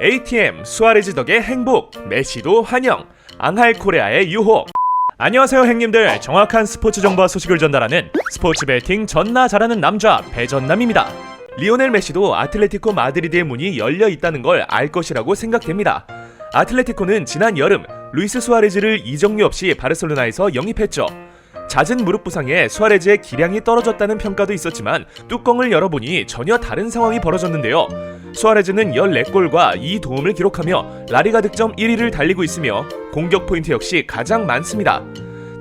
ATM 수아레즈 덕의 행복 메시도 환영 앙할 코레아의 유혹. 안녕하세요 행님들. 정확한 스포츠 정보와 소식을 전달하는 스포츠 베팅 전나 잘하는 남자 배전남입니다. 리오넬 메시도 아틀레티코 마드리드의 문이 열려 있다는 걸 알 것이라고 생각됩니다. 아틀레티코는 지난 여름 루이스 수아레즈를 이적료 없이 바르셀로나에서 영입했죠. 잦은 무릎 부상에 수아레즈의 기량이 떨어졌다는 평가도 있었지만 뚜껑을 열어보니 전혀 다른 상황이 벌어졌는데요. 수아레즈는 14골과 2도움을 기록하며 라리가 득점 1위를 달리고 있으며 공격 포인트 역시 가장 많습니다.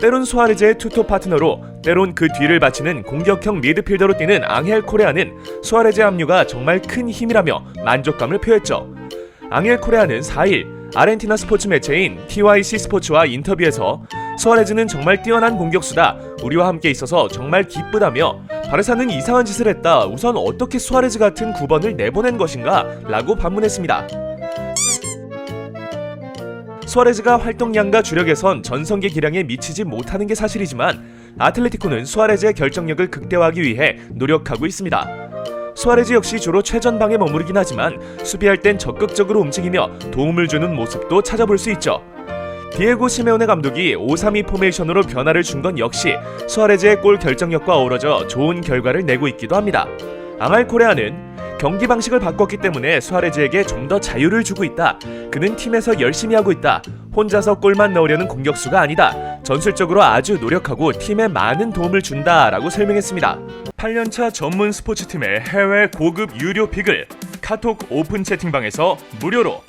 때론 수아레즈의 투톱 파트너로 때론 그 뒤를 바치는 공격형 미드필더로 뛰는 앙헬 코레아는 수아레즈의 합류가 정말 큰 힘이라며 만족감을 표했죠. 앙헬 코레아는 4일 아르헨티나 스포츠 매체인 TYC 스포츠와 인터뷰에서 수아레즈는 정말 뛰어난 공격수다. 우리와 함께 있어서 정말 기쁘다며 바르사는 이상한 짓을 했다. 우선 어떻게 수아레즈 같은 9번을 내보낸 것인가? 라고 반문했습니다. 수아레즈가 활동량과 주력에선 전성기 기량에 미치지 못하는 게 사실이지만 아틀레티코는 수아레즈의 결정력을 극대화하기 위해 노력하고 있습니다. 수아레즈 역시 주로 최전방에 머무르긴 하지만 수비할 땐 적극적으로 움직이며 도움을 주는 모습도 찾아볼 수 있죠. 디에고 시메오네 감독이 5-3-2 포메이션으로 변화를 준 건 역시 수아레즈의 골 결정력과 어우러져 좋은 결과를 내고 있기도 합니다. 앙할 코레아는 경기 방식을 바꿨기 때문에 수아레즈에게 좀 더 자유를 주고 있다. 그는 팀에서 열심히 하고 있다. 혼자서 골만 넣으려는 공격수가 아니다. 전술적으로 아주 노력하고 팀에 많은 도움을 준다라고 설명했습니다. 8년차 전문 스포츠팀의 해외 고급 유료 픽을 카톡 오픈 채팅방에서 무료로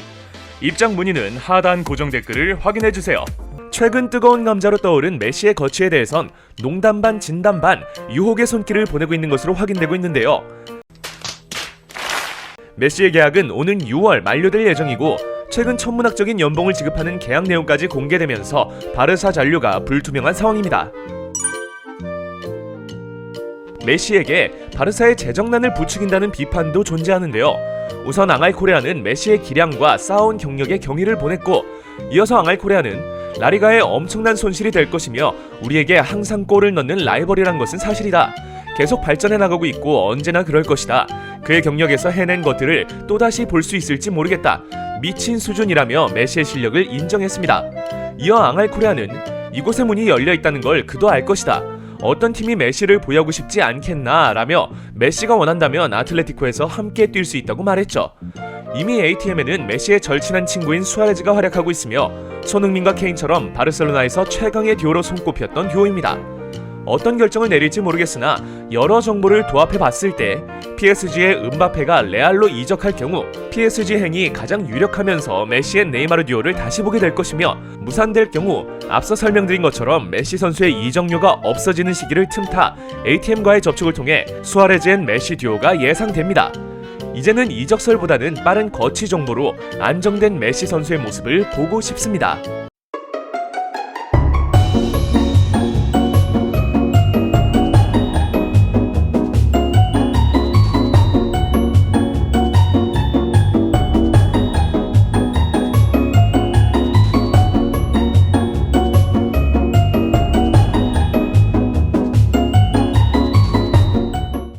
입장 문의는 하단 고정 댓글을 확인해 주세요. 최근 뜨거운 감자로 떠오른 메시의 거취에 대해선 농담 반 진담 반 유혹의 손길을 보내고 있는 것으로 확인되고 있는데요. 메시의 계약은 오는 6월 만료될 예정이고 최근 천문학적인 연봉을 지급하는 계약 내용까지 공개되면서 바르사 잔류가 불투명한 상황입니다. 메시에게 바르사의 재정난을 부추긴다는 비판도 존재하는데요. 우선 앙알 코레아는 메시의 기량과 쌓아온 경력에 경의를 보냈고 이어서 앙알 코레아는 라리가의 엄청난 손실이 될 것이며 우리에게 항상 골을 넣는 라이벌이란 것은 사실이다. 계속 발전해 나가고 있고 언제나 그럴 것이다. 그의 경력에서 해낸 것들을 또다시 볼 수 있을지 모르겠다. 미친 수준이라며 메시의 실력을 인정했습니다. 이어 앙알 코레아는 이곳의 문이 열려 있다는 걸 그도 알 것이다. 어떤 팀이 메시를 보유하고 싶지 않겠나 라며 메시가 원한다면 아틀레티코에서 함께 뛸 수 있다고 말했죠. 이미 ATM에는 메시의 절친한 친구인 수아레즈가 활약하고 있으며 손흥민과 케인처럼 바르셀로나에서 최강의 듀오로 손꼽혔던 듀오입니다. 어떤 결정을 내릴지 모르겠으나 여러 정보를 도합해 봤을 때 PSG의 은바페가 레알로 이적할 경우 PSG 행이 가장 유력하면서 메시의 네이마르 듀오를 다시 보게 될 것이며 무산될 경우 앞서 설명드린 것처럼 메시 선수의 이적료가 없어지는 시기를 틈타 ATM과의 접촉을 통해 수아레즈 앤 메시 듀오가 예상됩니다. 이제는 이적설보다는 빠른 거치 정보로 안정된 메시 선수의 모습을 보고 싶습니다.